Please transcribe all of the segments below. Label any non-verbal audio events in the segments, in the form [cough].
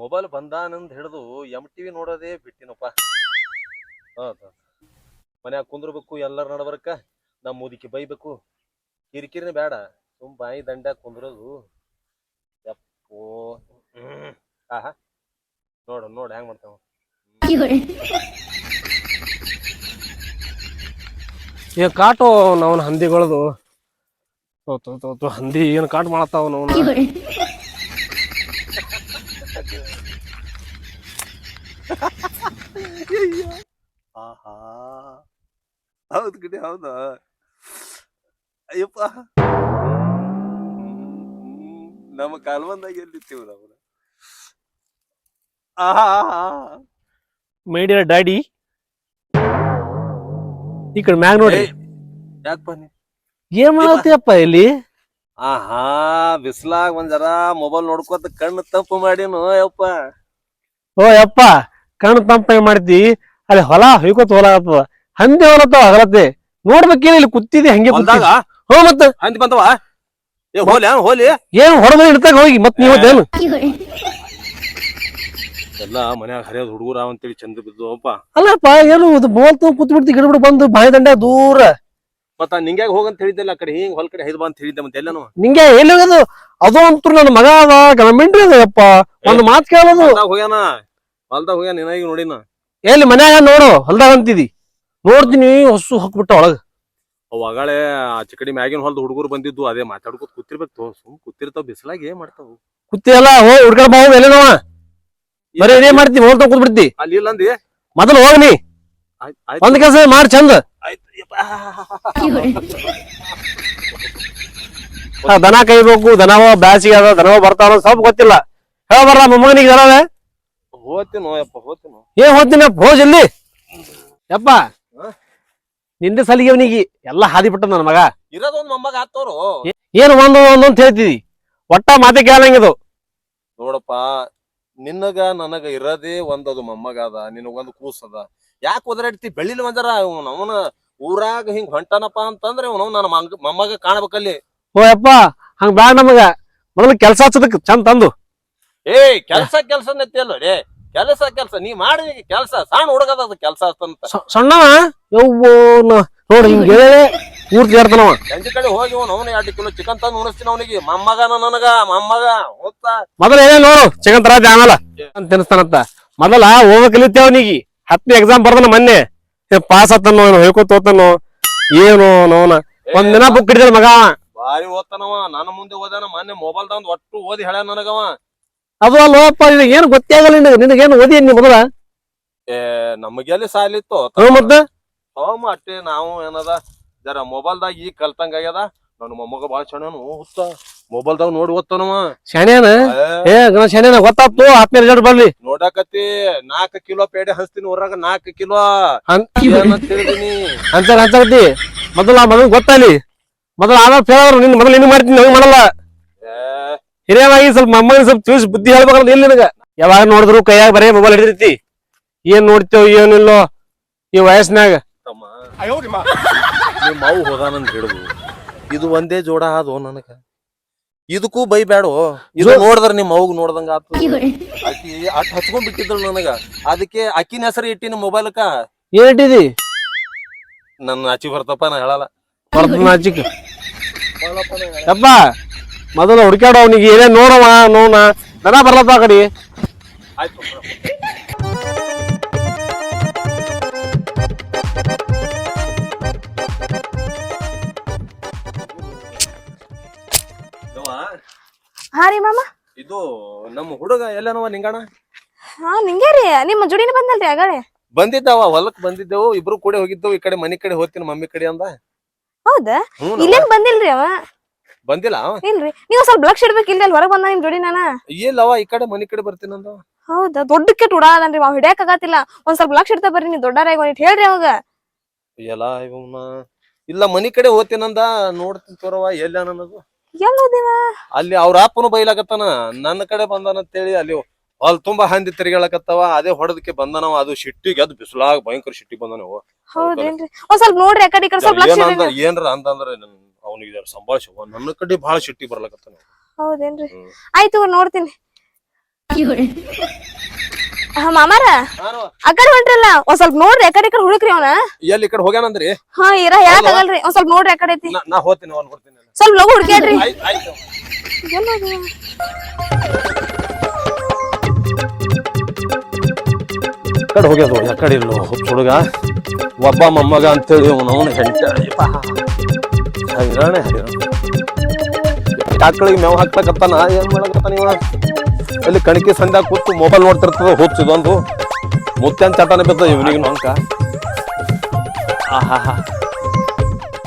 Mobile ಬಂದಾನಂದ್ ಹಿಡಿದು M TV ನೋಡೋದೇ ಬಿಟ್ಟಿನಪ್ಪ. ಹೌದು ಮನ್ಯಾಗ ಕುಂದ್ರಬೇಕು, ಎಲ್ಲರ ನಡಬರ್ಕ ನಮ್ಮ ಮುದುಕಿ ಬೈಬೇಕು. ಕಿರಿಕಿರಿನೇ ಬೇಡ ತುಂಬ ಬಾಯಿ ದಂಡ್ಯಾಗ ಕುಂದ್ರೋದು. ಯಪ್ಪೋ. ಆಹಾ. ನೋಡು ನೋಡು ಹೆಂಗ್ ಮಾಡ್ತಾವ ಏ, ಕಾಟು ನಾವನ್ ಹಂದಿಗಳದು. ಹಂದಿ ಏನ್ ಕಾಟ್ ಮಾಡತ್ತಾವ ನಾವು [laughs] ಆಹಾ. ಹೌದು ಕಡೆ ಹೌದಾ. ಅಯ್ಯಪ್ಪ. ನಮ್ಮ ಕಾಲ್ವಂದಾಗ ಎಲ್ಲಿತ್ತೀವಿ ನಾವು? ಆಹಾ ಮೈಡಿಯರ್ ಡ್ಯಾಡಿ ಈ ಕಡೆ ಮ್ಯಾಗ ನೋಡಿ ಯಾಕಪ್ಪ ಬನ್ನಿ? ಏನ್ ಮಾಡತ್ತೀಯಪ್ಪ ಇಲ್ಲಿ? ಆಹಾ ಬಿಸ್ಲಾಗ ಒಂದ್ ಜರ ಮೊಬೈಲ್ ನೋಡ್ಕೊತ ಕಣ್ಣು ತಪ್ಪು ಮಾಡಿನು ಯಪ್ಪ ಓ ಯಪ್ಪ ಕಣ್ಣು ತಂಪ ಮಾಡ್ತಿ ಅಲ್ಲಿ ಹೊಲ ಹೊಯ್ಕೋತ ಹೊಲ ಆಗ್ತದ. ಹಂದಿ ಹೊಲತ್ತವ ಹಗಲತ್ತೆ. ನೋಡ್ಬೇಕೇನ ಇಲ್ಲಿ ಕುತ್ತಿದೆ ಹಂಗೆ ಬಂದಾಗ. ಹ್ಞೂ ಮತ್ತ. ಹಂದಿ ಬಂದವ? ಏ ಹೋಲಿ ಹೋಲಿ. ಏನ್ ಹೊಡೆದ ಇಡ್ತಾಗ ಹೋಗಿ ಮತ್ ಏನು ಎಲ್ಲ ಮನ್ಯಾಗ ಹರಿಯೋದ್ ಹುಡುಗರ ಅಂತೇಳಿ ಚಂದ ಬಿದ್ದು ಅಪ್ಪ ಅಲ್ಲಪ್ಪ ಏನು ಇದು ಬೋಲ್ ತಗೊಂಡ್ ಕೂತ್ ಬಿಡ್ತಿ ಗಿಡ ಬಿಡ ಬಂದು ಬಾಯಿ ದಂಡ ದೂರ. ಮತ್ತ ನಿಂಗ್ಯಾಗ ಹೋಗಂತ ಹೇಳಿದ್ದಲ್ಲ ಆ ಕಡೆ ಹಿಂಗ್ ಹೊಲ್ ಕಡೆ ಹೈದ್ ಬಾ ಅಂತ ಹೇಳಿದ್ದೆ ಮತ್ತೆ ಎಲ್ಲಾನು. ನಿಂಗೆ ಎಲ್ಲಿ ಹೋಗೋದು ಅದು ಅಂತೂ ನನ್ನ ಮಗ ಅದ ಗವರ್ಮೆಂಟ್ ಅದ ಒಂದು ಮಾತು ಮಾತ್ ಕೇಳೋದು. ಹೊಲ್ದಾಗ ಹೋಗ್ಯಾನ? ಹೊಲ್ದಾಗ ಹೋಗ್ಯಾನ ನಿನಾಗಿ ನೋಡಿನ? ಎಲ್ಲಿ ಮನ್ಯಾಗ ನೋಡು ಹೊಲ್ದಾಗ ಅಂತಿದಿ. ನೋಡ್ತೀನಿ ಹೊಸು ಹಾಕ್ಬಿಟ್ಟ ಒಳಗ. ಅವಾಗಳೆ ಆಚೆ ಕಡೆ ಮ್ಯಾಗಿನ ಹೊಲ್ದ ಹುಡುಗರು ಬಂದಿದ್ದು ಅದೇ ಮಾತಾಡ್ಕೊತ ಕೂತಿರ್ಬೇಕು ತೋ. ಸುಮ್ ಕೂತಿರ್ತಾವ ಬಿಸ್ಲಾಗ ಏನ್ ಮಾಡ್ತಾವ? ಕುತ್ತಿ ಎಲ್ಲ ಹೋ ಹುಡ್ಕೊಂಡ್ ಬಾ ಎಲ್ಲಿ ನೋವ ಬರೀ ಏನೇ ಮಾಡ್ತಿ? ಹೋಗ್ತಾ ಕೂತ್ಬಿಡ್ತಿ ಅಲ್ಲಿ ಇಲ್ಲ ಅಂದಿ? ಮೊದಲು ಹೋಗ್ನಿ ಒಂದ್ ಕೆಲಸ ಮಾಡಿ ಚಂದ. ದನ ಕೈಬೇಕು ದನವ ಬ್ಯಾಸಿಗೆ ಅದ ದನವ ಬರ್ತಾವ ಸ್ವಲ್ಪ ಗೊತ್ತಿಲ್ಲ. ಹೇಳ ಬರ್ಲ ಮೊಮ್ಮಗನಿಗೆ ದನವೇ? ಹೋಗ್ತೀನೋ ಯಪ್ಪ ಹೋಗ್ತೀನೋ? ಏ ಹೋಗ್ತೀನಿ ಹೋ ಜಲ್ದಿ. ಯಪ್ಪ ನಿಂದ ಸಲಿಗೆ ಅವನಿಗೆ ಎಲ್ಲ ಹಾದಿ ಬಿಟ್ಟ ನನ್ನ ಮಗ. ಇರೋದೊಂದ್ ಮೊಮ್ಮಗ ಆತೋರು. ಏನು ಒಂದು ಒಂದು ಅಂತ ಹೇಳ್ತಿದಿ? ಒಟ್ಟ ಮಾತೆ ಕೇಳಂಗಿದು. ನೋಡಪ್ಪ ನಿನ್ನಗ ನನಗ ಇರೋದೇ ಒಂದದು ಮೊಮ್ಮಗ ಅದ ನಿನಗೊಂದು ಕೂಸ್ ಅದ. ಯಾಕೆ ಒದರಾಡ್ತಿ? ಬೆಳ್ಳಿಲ್ ಬಂದರ ಅವನ ಊರಾಗ ಹಿಂಗ್ ಹೊಂಟನಪ್ಪ ಅಂತಂದ್ರೆ ಅವನು ನನ್ನ ಮಂಗ- ಮೊಮ್ಮಗ ಕಾಣಬೇಕಲ್ಲಿ. ಓ ಯಪ್ಪ ಹಂಗ ಬ್ಯಾಡ ನಮಗ. ಮೊದಲು ಕೆಲಸ ಹಚ್ಚದಕ್ ಚಂದ ತಂದು. ಏ ಕೆಲ್ಸ ಕೆಲ್ಸ ನೆತ್ತಿಯಲ್ಲ ರೇ ಕೆಲಸ ಕೆಲಸ ನೀ ಮಾಡಿ ಕೆಲಸ ಸಣ್ಣ ಹುಡುಗದ ಅದು ಕೆಲ್ಸ ಅಂತಂತ ಸ- ಸಣ್ಣವ? ಯವ್ವೋ ನ- ನೋಡು ಹಿಂಗ ಪೂರ್ತಿ ಹೇಳ್ತಾನವ ಸಂಜೆ ಕಡೆ ಹೋಗಿ ಅವನು ಅವನು ಎರಡು ಕಿಲೋ ಚಿಕನ್ ತಂದು ಉಣಿಸ್ತೀನಿ ಅವನಿಗೆ. ಮೊಮ್ಮಗನ ನನಗ ಮೊಮ್ಮಗ ಹೋಗ್ತಾ. ಮೊದಲ ಏನೇ ನೋಡು ಚಿಕನ್ ತರ ಆಮೇಲೆ. ಅಂತ ತಿನ್ನಿಸ್ತಾನಂತ. ಮೊದಲ ಹೋಗಕ್ ಕಲಿತೆ ಅವನಿಗೆ. ಹತ್ತು ಎಕ್ಸಾಮ್ ಬರ್ದನ ಮೊನ್ನೆ. ಪಾಸ್ ಆತನೋ ಏನೋ ಹೇಳ್ಕೊತ ಹೋತನೋ ಏನು ನೋನ ಒಂದ್ ದಿನ ಬುಕ್ ಹಿಡಿದ ಮಗ. ಬಾರಿ ಓದ್ತಾನವ. ನನ್ನ ಮುಂದೆ ಓದಾನ ಮೊನ್ನೆ ಮೊಬೈಲ್ ತಂದ್ ಒಟ್ಟು ಓದಿ ಹೇಳ ನನಗವ. ಅದು ಅಲ್ಲೋಪ್ಪ ನಿನಗೆ ಏನು ಗೊತ್ತೇ ಆಗಲ್ಲ ನಿನಗೆ ನಿನಗೇನು ಓದಿ ನೀ ಮೊದಲ? ಏ ನಮಗೆಲ್ಲಿ ಸಾಲಿತ್ತು ಹ್ಞೂ ಮತ್ತೆ? ಅಟ್ಟೆ ನಾವು ಏನದ? ಜರ ಮೊಬೈಲ್ದಾಗ ಈಗ ಕಲ್ತಂಗ ಆಗ್ಯದ. ನನ್ನ ಮೊಮ್ಮಗ ಬಾಳ ಚೆನ್ನಾನು ಮೊಬೈಲ್ ಮೊಬೈಲ್ದಾಗ ನೋಡಿ ಓದ್ತಾನವ. ಶಾಣ್ಯಾನ? ಏ, ಗಣ ಶಾಣ್ಯಾನ ಗೊತ್ತಾಗ್ತು ಆತ್ಮೀಯ ರಿಸಲ್ಟ್ ಬರ್ಲಿ. ನೋಡಾಕತಿ ನಾಲ್ಕ ಕಿಲೋ ಪೇಡೆ ಹಂಚ್ತೀನಿ ಊರಾಗ ನಾಲ್ಕು ಕಿಲೋ. ಏನಂತ ಹೇಳಿದೀನಿ? ಹಂಚಾಗ ಮಗನ್ ಮೊದಲ ಮೊದಲು ಗೊತ್ತಾಲಿ ಮೊದಲ ಆಮೇಲೆ ಫೇಲ್ ನಿನ್ ಮೊದಲು ಏನು ಮಾಡ್ತೀನಿ ನಾವು ಮಾಡಲ್ಲ. ಹಿರಿಯವಾಗಿ ಸ್ವಲ್ಪ ಮೊಮ್ಮಗನ ಸ್ವಲ್ಪ ತಿಳಿಸಿ ಬುದ್ಧಿ ಹೇಳ್ಬೇಕಲ್ಲ ಇಲ್ಲಿ ನನಗ. ಯಾವಾಗ ನೋಡಿದ್ರು ಕೈಯಾಗ ಬರೇ ಮೊಬೈಲ್ ಹಿಡಿದೈತಿ. ಏನ್ ನೋಡ್ತೇವ್ ಏನಿಲ್ಲೋ ಈ ವಯಸ್ಸಿನಾಗ. ತಮ್ಮ ನಿಮ್ಮ ಮಾವು ಹೋದಾನಂತ ಹಿಡಿದು. ಇದು ಒಂದೇ ಜೋಡ ಅದು ನನಗ. ಇದಕ್ಕೂ ಬೈಬ್ಯಾಡೋ? ಇದು ನೋಡಿದ್ರ ನಿಮ್ಮ ಅವ್ಗ ನೋಡ್ದಂಗ ಆತು. ಆಕಿ ಅಟ್ ಹಚ್ಕೊಂಡ್ ಬಿಟ್ಟಿದ್ರು ನನಗ. ಅದಕ್ಕೆ ಅಕ್ಕಿನ ಹೆಸರು ಇಟ್ಟಿನ ಮೊಬೈಲ್ಕ ಏನ್ ಇಟ್ಟಿದಿ? ನನ್ನ ಅಚ್ಚಿ ಬರ್ತಪ್ಪ ನಾ ಹೇಳಲ್ಲ. ಬರ್ತ ಆಚಿಕ್ ಯಪ್ಪ. ಮೊದಲು ಹುಡ್ಕ್ಯಾಡ ಅವನಿಗೆ ಏನೇ ನೋಡವ ನೋನ ನನ ಬರ್ಲತ್ತ ಆ ಕಡೆ. ಹಾ ರೀ ಮಾಮ. ಇದು ನಮ್ಮ ಹುಡುಗ ಎಲ್ಲನವ ನಿಂಗಣ ಹಾ ನಿಂಗೆ ರೀ. ನಿಮ್ಮ ಜೋಡಿನ ಬಂದಲ್ರಿ ಆಗಲೇ. ಬಂದಿದ್ದಾವ ಹೊಲಕ್ ಬಂದಿದ್ದೆವು ಇಬ್ರು ಕೂಡ ಹೋಗಿದ್ದೆವು ಈ ಕಡೆ ಮನಿ ಕಡೆ ಹೋಗ್ತೀನಿ ಮಮ್ಮಿ ಕಡೆ ಅಂದ. ಹೌದಾ? ಹ್ಞೂ ಇಲ್ಲೇನ್ ಬಂದಿಲ್ರಿ ಅವ? ಬಂದಿಲ್ಲ? ಅವ ಇಲ್ರಿ. ನೀವು ಸ್ವಲ್ಪ ಲಕ್ಷ ಇಡ್ಬೇಕು ಇಲ್ರಿ ಅಲ್ಲಿ ಹೊರಗ್ ಬಂದ ನಿಮ್ ಜೋಡಿ ನಾನ? ಇಲ್ಲವ ಈ ಕಡೆ ಮನಿ ಕಡೆ ಬರ್ತೀನಿ ಅಂದ ಹೌದಾ? ದೊಡ್ಡ ಕೆಟ್ಟ ಉಡಾದನ್ರಿ ಅವ್ ಹಿಡಿಯಕ್ ಆಗತ್ತಿಲ್ಲ. ಒಂದ್ ಸ್ವಲ್ಪ ಲಕ್ಷ ಇಡ್ತಾ ಬರ್ರಿ ನೀವು ದೊಡ್ಡರಾಗ ಹೇಳ್ರಿ ಅವಾಗ. ಎಲ್ಲ ಇವನ ಇಲ್ಲ ಮನಿ ಕಡೆ ಹೋಗ್ತೀನಂದ ನೋಡ್ತೀನಿ ತೋರವ ಎಲ್ಲ ಎಲ್ ಹೋದಿವ? ಅಲ್ಲಿ ಅವ್ರ ಅಪ್ಪನು ಬೈಲಾಕತ್ತಾನ. ನನ್ನ ಕಡೆ ಬಂದಾನ ಅಂತೇಳಿ ಅಲ್ಲಿ ಅಲ್ಲಿ ತುಂಬಾ ಹಂದಿ ತಿರುಗಾಳಕತ್ತಾವ ಅದೇ ಹೊಡೆದಕ್ಕೆ ಬಂದನವ ಅದು ಶಿಟ್ಟಿಗೆ ಅದು ಬಿಸಿಲಾಗ ಭಯಂಕರ ಶಿಟ್ಟಿ ಬಂದನವ ಹೌದೇನ್ರಿ? ಒಂದ್ ಸ್ವಲ್ಪ ನೋಡ್ರಿ ಆ ಕಡೆ ಈ ಕಡೆ ಸ್ವಲ್ಪ ಲಕ್ಷ ಇಡ್ರಿ. ಏನ್ರ ಅಂತಂದ್ರೆ ಅವನಿಗೆ ಸಂಭಾಷಿವ ನನ್ನ ಕಡೆ ಬಹಳ ಶಿಟ್ಟಿ ಬರ್ಲಕತ್ತಾನ ಹೌದೇನ್ರಿ? ಆಯ್ತು ನೋಡ್ತೀನಿ. ಹಾ ಮಾಮಾರ? ಆ ಕಡೆ ಹೊಂಟ್ರಲ್ಲ ಒಂದ್ ಸ್ವಲ್ಪ ನೋಡ್ರಿ ಕಡೆ ಈ ಕಡೆ ಹುಡುಕ್ರಿ ಅವನ. ಎಲ್ಲಿ ಈ ಕಡೆ ಹೋಗ್ಯಾನಂದ್ರಿ? ಹಾ ಇರ ಹೇಳಕ್ ಆಗಲ್ರಿ ಒಂದ್ ಸ್ವಲ್ಪ ನೋಡ್ರಿ ಐತಿ. ನಾ- ನಾ ಹೋಗ್ತೀನಿ ಅವ್ನ್ ಕೊಡ್ತೀನಿ ಸ್ವಲ್ಪ ಲಗು ಹುಡ್ಕ್ಯಾಡ್ರಿ. ಆಯ್ತ್. ಆಯ್ತು ಎಲ್ಲದು? ಕಡೆ ಹೋಗ್ಯದು ಯಾಕಡೆ ಇಲ್ಲೋ ಹುಡುಗ. ಒಬ್ಬ ಮೊಮ್ಮಗ ಅಂತೇಳಿ ಹೈರಾಣೆ ಆಕಳಿಗೆ ಮೇವು ಹಾಕ್ಬೇಕತ್ತಾನ ಏನು ಮಾಡಕತ್ತಾನ ಇವ ಅಲ್ಲಿ ಕಣಕಿ ಸಂಧ್ಯಾಗ ಕೂತು ಮೊಬೈಲ್ ನೋಡ್ತಿರ್ತದ ಹುಚ್ಚು ಇದೊಂದು ಮುತ್ಯನ್ ಚಟನೆ ಬಿದ್ದ ಇವನಿಗೆ ಅಂಕ. ಆಹಾ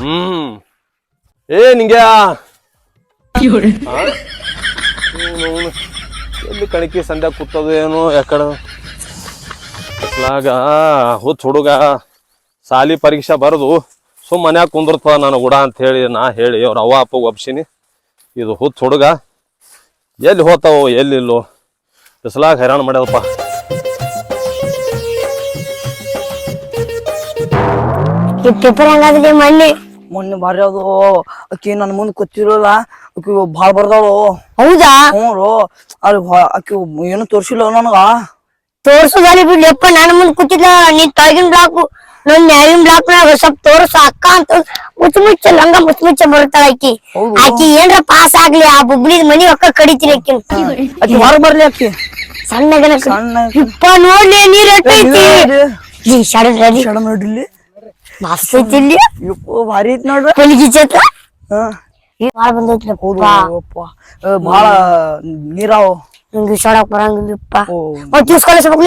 ಹ್ಮ್. ಏ, ನಿಂಗೆ ಎಲ್ಲಿ ಕಣಕಿ ಸಂಧ್ಯಾಗ ಕೂತದ ಏನು, ಯಾಕಡೆ? ಹುಚ್ಚ ಹುಡುಗ, ಸಾಲಿ ಪರೀಕ್ಷೆ ಬರೆದು ಸುಮ್ ಮನ್ಯಾಗ ಕುಂದಿರ್ತದ ನಾನು ಗುಡ ಅಂತ ಹೇಳಿ ನಾ ಹೇಳಿ ಅವ್ರ ಅವ್ವ ಅಪ್ಪ ಒಪ್ಸಿನಿ. ಇದು ಹುಚ್ಚ ಹುಡುಗ. ಎಲ್ಲಿ ಹೋತಾವೋ ಎಲ್ಲಿಲ್ಲೋ ಬಿಸಿಲಾಗ ಹೈರಾಣ ಮಾಡ್ಯದಪ್ಪ ಹೆಂಗಾಗಿದೆ ಮೊನ್ನೆ ಅದು ಅಕ್ಕಿ ನನ್ ಮುಂದ್ ಕೂತಿರೋಲ್ಲ. ಅಕ್ಕಿ ಭಾಳ ಬರ್ದಾಳು. ಹೌದಾ? ಹ್ಞೂ ಅಲ್ಲಿ ಅಕ್ಕಿ ಏನು ತೋರ್ಸಿಲ್ಲ ನನಗ. ತೋರ್ಸುದಲ್ಲಿ ಬಿಡ್ಲಿಪ್ಪ ನನ್ನ ಮುಂದೆ ಕೂತಿದ್ದ ನೀ ತಳಗಿನ ಬ್ಲಾಕ್ ನನ್ ಮ್ಯಾಗಿನ ಬ್ಲಾಕ್ ನಾಗ ಸ್ವಲ್ಪ ತೋರ್ಸು ಅಕ್ಕ ಅಂತ ಮುಚ್ಚ ಲಂಗ ಮುಚ್ಚ ಮುಚ್ಚ ಬರ್ತಾಳ ಆಕಿ. ಆಕಿ ಏನ್ರ ಪಾಸ್ ಆಗ್ಲಿ ಆ ಬುಬ್ಳಿದ್ ಮನಿ ಒಕ್ಕ ಕಡಿತೀನಿ ಆಕಿ. ಬರ್ಲಿ ಆಕಿ. ಸಣ್ಣಗನ ಇಪ್ಪ ನೋಡ್ಲಿ ನೀರ್ ಎಟ್ಟೈತಿ ಈ ಸಡನ್ ರೆಡಿ. ಶಡ ನೋಡ್ರಿ ಮಸ್ತ್ ಐತಿ ಇಲ್ಲಿ. ಯಪ್ಪ ಭಾರಿ ಐತಿ ನೋಡ್ರಿ. ಪೊಲಿಗಿ ಚೇತ ಬಾಳ ಭಾಳ ನೀರಾವ್. ನಂಗೆ ಇಸಾಡಕ್ ಬರಂಗಿಲ್ಲಪ್ಪ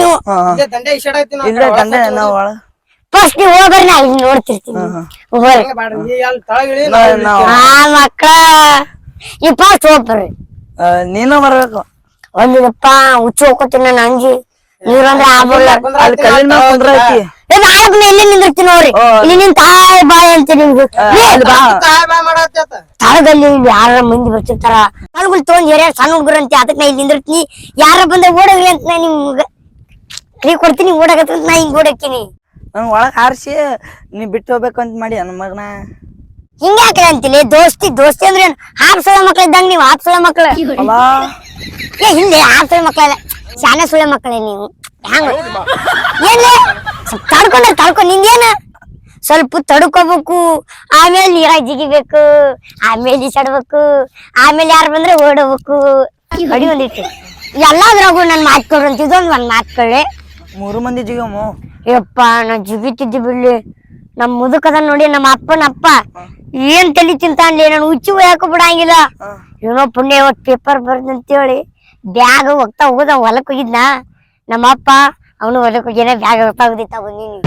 ನೀವು. ದಂಡೆ ನಾವು ಒಳ ಫಸ್ಟ್ ನೀವು ಹೋಗ್ಬರ್ರಿ ನಾ ಇಲ್ಲಿ ನೋಡ್ತಿರ್ತೀನಿ. ಆ ಮಕ್ಕಳ ಈ ಫಸ್ಟ್ ಹೋಗ್ಬರ್ರಿ. ಆ, ನೀನು ಬರ್ಬೇಕು. ಒಂದಿದಪ್ಪ ಹುಚ್ಚು ಹೋಗ್ಕೋತೀನಿ ನಾನು ಅಂಜಿ. ಏ ನಾಲ್ಕು ಇಲ್ಲಿ ನಿಂದಿರ್ತೀನಿ ನೋಡ್ರಿ. ಇಲ್ಲಿ ನಿನ್ ತಾಯಿ ಬಾಯ್ ಅಂತ ನಿಮ್ಗೆ ಅಲ್ಲಿ ಬಾ. ತಳದಲ್ಲಿ ಇಲ್ಲಿ ಯಾರ ಮಂದಿ ಬರ್ತಿರ್ತಾರ. ತಳಗುಲ್ ತಗೊಂಡ್ ಯಾರ್ಯಾರ ಸಣ್ಣ ಹುಡುಗರು ಅಂತ ಅದಕ್ಕೆ ನಾ ಇಲ್ಲಿ ನಿಂದಿರ್ತೀನಿ. ಯಾರ ಬಂದ ಓಡೋಗ್ಲಿ ಅಂತ ನಾ ನಿಮ್ಗೆ ನೀ ಕೊಡ್ತೀನಿ ಓಡಾಕತ್ತ ನಾ ಹಿಂಗ್ ಓಡಾಕಿನಿ ನಂಗ್ ಒಳಗ್ ಹಾರಿಸಿ ನೀ ಬಿಟ್ಟು ಹೋಗ್ಬೇಕು ಅಂತ ಮಾಡಿ ನನ್ನ ಮಗನ. ಹಿಂಗ ಅಂತೀನಿ? ದೋಸ್ತಿ ದೋಸ್ತಿ ಅಂದ್ರೆ ಏನು? ಹಾಪ್ಸಳ ಮಕ್ಳು ಇದ್ದಂಗ ನೀವು ಹಾಪ್ಸಳ ಮಕ್ಳು. ಅಲ್ಲ ಏ ಹಿಂದೆ ಹಾಪ್ಸಳ ಮಕ್ಳಲ್ಲ ಶಾನೆ ಸುಳ್ಳೆ ಮಕ್ಕಳೇ ನೀವು. ಹ್ಯಾಂಗ ತಡ್ಕೊ ಸ್ವಲ್ಪ ತಡ್ಕೊಂಡ್ರೆ ತಡ್ಕೊಂಡ್ ನಿಂದೇನ ಸ್ವಲ್ಪ ತಡ್ಕೋಬೇಕು ಆಮೇಲೆ ನೀರ ಜಿಗಿಬೇಕು ಆಮೇಲೆ ಈಸಾಡ್ಬೇಕು ಆಮೇಲೆ ಯಾರು ಬಂದ್ರೆ ಓಡಬೇಕು. ಕಡಿ ಒಂದಿಟ್ಟು ಎಲ್ಲಾದ್ರಾಗು ನನ್ ಮಾತ್ ಕೊಡ್ರಿ ಅಂತ ಇದೊಂದು ಒಂದ್ ಮಾತ್ಕೊಳ್ಳೆ ಮೂರು ಮಂದಿ ಜಿಗಮು ಯಪ್ಪ ನಾ ಜಿಗಿತಿದ್ದೆ ಬಿಡ್ಲಿ. ನಮ್ ಮುದುಕದ ನೋಡಿ ನಮ್ಮ ಅಪ್ಪನ ಅಪ್ಪ. ಏನ್ ತಲಿ ತಿಂತಾನ್ಲಿ ನಾನು ಉಚ್ಚು ಒಯ್ಯಾಕ ಬಿಡಂಗಿಲ್ಲ. ಏನೋ ಪುಣ್ಯ ಇವತ್ ಪೇಪರ್ ಬರ್ದಂತೇಳಿ ಬ್ಯಾಗ್ ಹೋಗ್ತಾ ಹೋಗುದ ಹೊಲಕ್ ಹೋಗಿದ್ನ? ನಮ್ಮ ಅಪ್ಪ ಅವನು ಹೊಲಕ್ ಹೋಗ್ಯಾನ ಬ್ಯಾಗ್ ಹೋಗ್ತಾ ಹೋಗಿದ್ದ ಬಂದೀನಿ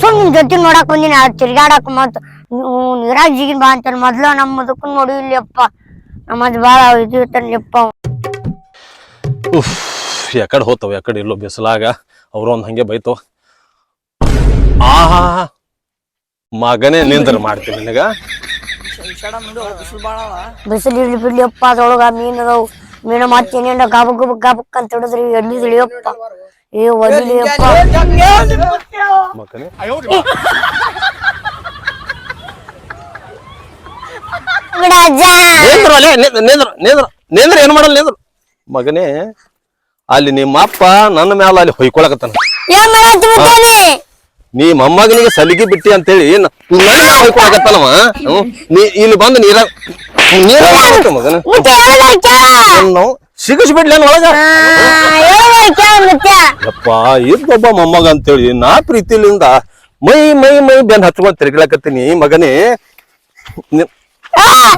ಸುಮ್ ನಿಮ್ ಜೊತೆ ನೋಡಕ್ ಬಂದಿನಿ ಅದ್ ತಿರ್ಗಾಡಕ್ ಮತ್. ನೀವು ನೀರಾಗ ಜಿಗಿನ್ ಬಾ ಅಂತ ಮೊದ್ಲ ನಮ್ಮ ಮುದುಕನ್ ನೋಡಿ ಇಲ್ಲಿ ಅಪ್ಪ ನಮ್ಮದ್ ಬಾಳ ಇದು ಇರ್ತಾನಪ್ಪ ಉಫ್ ಯಾಕಡೆ ಹೋತಾವ ಯಾಕಡೆ ಇಲ್ಲೋ ಬಿಸಿಲಾಗ. ಅವ್ರು ಒಂದ್ ಹಂಗೆ ಬೈತೋ. ಆಹಾ. ಮಗನೇ ನಿಂದ್ರ ಮಾಡ್ತೀನಿ ನಿನಗ? ಬಿಸಿಲಿ ಇರ್ಲಿ ಬಿಡ್ಲಿ ಅಪ್ಪ ಅದ್ರೊಳಗ ಮೀನ್ ಅದಾವ್. ಮೀನ ಮತ್ತೆ ಏನೇನ ಗಬಕ್ ಗಬಕ್ ಗಬಕ್ ಅಂತ ಹಿಡಿದ್ರಿ ಎಲ್ಲಿ ತಿಳಿಯಪ್ಪ ಏ ಒದಿಲಿ ಅಪ್ಪ. ಮಗನೇ. ನಿಂದ್ರು ಅಲ್ಲೇ ನಿಂದ್ರು ನಿಂದ್ರು ನಿಂದ್ರು ನಿಂದ್ರು ಏನ್ ಮಾಡಲ್ಲ ನಿಂದ್ರು? ಮಗನೇ ಅಲ್ಲಿ ನಿಮ್ಮ ಅಪ್ಪ ನನ್ನ ಮ್ಯಾಲ ಅಲ್ಲಿ ಹೊಯ್ಕೊಳಕತ್ತಾನ. ಏನ್ ಮಾಡತ್ತಿ ನೀ ಮೊಮ್ಮಗನಿಗೆ ಸಲಿಗೆ ಬಿಟ್ಟಿ ಅಂತೇಳಿ ನ- ನನ್ನ ಮ್ಯಾಲ್ ನೀ ಇಲ್ಲಿ ಬಂದು ನೀರ ನೀರ ಮಗನ. ನಾವು ಸಿಗಿಸ್ಬಿಡ್ಲೇನ್ ಒಳಗ? ಯಪ್ಪ ಇದ್ದೊಬ್ಬ ಮೊಮ್ಮಗ ಅಂತೇಳಿ ನಾ ಪ್ರೀತಿಲಿಂದ ಮೈ ಮೈ ಮೈ ಬೆನ್ ಹಚ್ಕೊಂಡ್ ತಿರ್ಗ್ಲಾಕತ್ತೀನಿ ಮಗನೇ.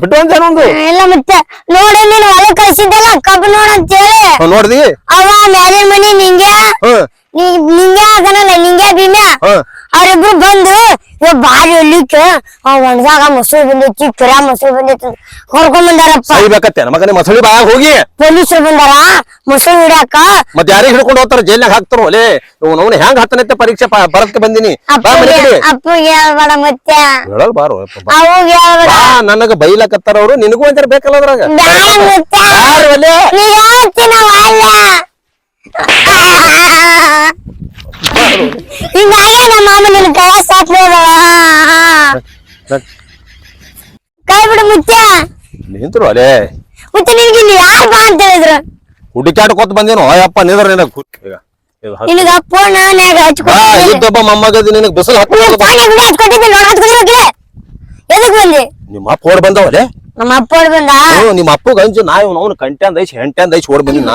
ಬಿಟ್ಟು ಅಂತ ಏನೊಂದು ಇಲ್ಲ ಮತ್ತೆ ನೋಡಿ ನೀನು ಹೊಲ ಕಳ್ಸಿದ್ದಲ್ಲ ಕಬ್ಬು ನೋಡ ಅಂತ ಹೇಳಿ ಹ್ಮ್, ನೋಡ್ದಿ ಅವ ಮ್ಯಾಲಿನ ಮನಿ ನಿಂಗೆ ಹ್ಮ್ ನೀ ನಿಂಗೆ ಅದನಲ್ಲ ನಿಂಗೆ ಭೀಮ್ಯ ಹ್ಮ್ ಅವ್ರಿಬ್ರು ಬಂದು ಇವ್ ಬಾರಿ ಹೊಲಿಕ ಆ ಒಣದಾಗ ಮೊಸರು ಬಂದೈತಿ ಕಿರ ಮೊಸರು ಬಂದೈತಿ. ಬಂದಾರಪ್ಪ. ಮಗನೇ ಮಸಳಿ ಬಾಯಾಗ ಹೋಗಿ. ಪೊಲೀಸರು ಬಂದಾರ ಮೊಸರು ಹಿಡ್ಯಾಕ. ಮತ್ ಯಾರಿಗೆ ಹಿಡ್ಕೊಂಡು ಹೋಗ್ತಾರ ಜೈಲ್ನಾಗ ಹಾಕ್ತಾರೋ ಒಲೆ ಅವ್ನು ಹೆಂಗ್ ಹತ್ತನೈತೆ ಪರೀಕ್ಷೆ ಬರಕ್ಕೆ ಬಂದಿನಿ. ಅಪ್ಪ ಹೇಳ್ಬೇಡ ಮತ್ತೆ. ಹೇಳಲ್ ಬಾರೋ. ಅವಾಗ ಹೇಳ್ಬೇಡ. ನನಗ ಬೈಲಕತ್ತಾರ ಅವ್ರು ನಿನಗೂ ಒಂಥರ ಬೇಕಲ್ಲ ಅದ್ರಾಗ. ಬ್ಯಾಡ ಒಲೆ. ನೀ ಹೇಳ್ತೀನಿ ಅಲ್ಲ. ಹಿಂಗಾಗಿ ನಮ್ಮ ಮಾಮ ನಿನ್ ಕೈ ಸಾಕ್ ಕೈ ಬಿಡು ಮುತ್ಯ. ನಿಂತ್ರು ಅಲೆ. ಮುತ್ಯ ನಿನ್ಗೆ ಇಲ್ಲಿ ಯಾರು ಬಾ ಅಂತ ಹೇಳಿದ್ರು? ಹುಡುಕ್ಯಾಡ್ಕೊತ ಬಂದೇನು? ಅಯ್ಯಪ್ಪ ನಿಂದ್ರ ನಿನಗ್ ಈಗ ನಿನಗ ಫೋನ್ ನಾನ್ಯಾಗ ಬಾ ಹಚ್ಕೊಟ್ಟಿದ್ದೆ ಇದ್ದೊಬ್ಬ ಮೊಮ್ಮಗದಿ ನಿನಗ್ ಬಿಸಿಲು ವಿಡಿಯೋ ಹಚ್ಕೊಟ್ಟಿದ್ದೆ ನೋಡ್ ಹಚ್ಕೊಂಡಿರೋಕಿಲ್ಲ ಎದಕ್ ಬಂದಿ? ನಿಮ್ಮ ಅಪ್ಪ ಓಡ್ ಬಂದವಲೆ ನಮ್ಮ ಅಪ್ಪ ಹೊಡ್ ಬಂದ? ನಿಮ್ಮ ಅಪ್ಪ ಅಂಜು ನಾ ಇವ್ನು ಅವ್ನು ಕಂಟ್ಯಾಂದ ಐಸ್ ಹೆಂಟ್ಯಾಂದ ಐಸ್ ಓಡ್ ಬಂದಿನ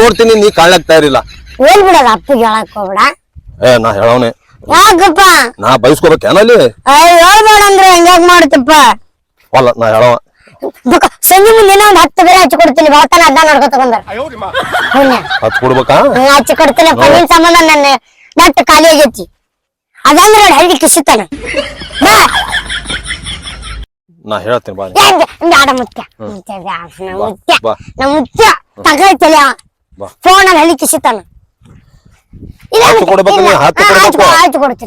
ನೋಡ್ತೀನಿ ನೀ ಕಾಣ್ಲಾಗ್ತಾ ಇರಲಿಲ್ಲ ಹೋಲ್ ಬಿಡೋದ ಅಪ್ಪಿಗೆ ಹೇಳಕ್ ಹೋಗ್ಬೇಡ. ಏ ನಾ ಹೇಳವನೆ. ಯಾಕಪ್ಪ? ನಾ ಬಯಸ್ಕೋಬೇಕೇನಲ್ಲಿ ಅಯ್ಯ ಹೇಳ್ಬೇಡ ಅಂದ್ರೆ ಹೆಂಗಾಗ್ ಮಾಡ್ತಪ್ಪ? ಅಲ್ಲ ನಾ ಹೇಳವ ಬಕ- ಸಂಜೆ ಮುಂದೆ ಒಂದ್ ಹತ್ತು ಬೇರೆ ಹಚ್ಚಿ ಕೊಡ್ತೀನಿ. ಬರ್ತಾನ ಅದ್ನ ನೋಡ್ಕೊತ ಬಂದಾರ. ಹತ್ ಕೊಡ್ಬೇಕಾ? ಹಚ್ಚಿ ನಿನ್ ಸಂಬಂಧ ನನ್ನ ನೆಟ್ ಖಾಲಿ ಆಗೈತಿ. ಅದಂದ್ರೆ ನೋಡಿ ಹಳ್ಳಿ ಕಿಸುತ್ತಾನ. ಬಾ. ನಾ ಹೇಳ್ತೀನಿ ಬಾ ಹೆಂಗೆ ಆಡ ಮುತ್ಯ. ನಮ್ಮ ಮುತ್ಯ ಬಾ. ನಮ್ಮ ಮುತ್ಯ. ತಗೈತಲ್ಲ ಬಾ. ಫೋನ್ ಅಲ್ಲಿ ಹಳ್ಳಿ ಕಿಸುತ್ತಾನ. ಹತ್ತು ಕೊಡ್ಬೇಕು ನೀ, ಹತ್ತು ಕೊಡ್ಬೇಕು.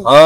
ಹಾ.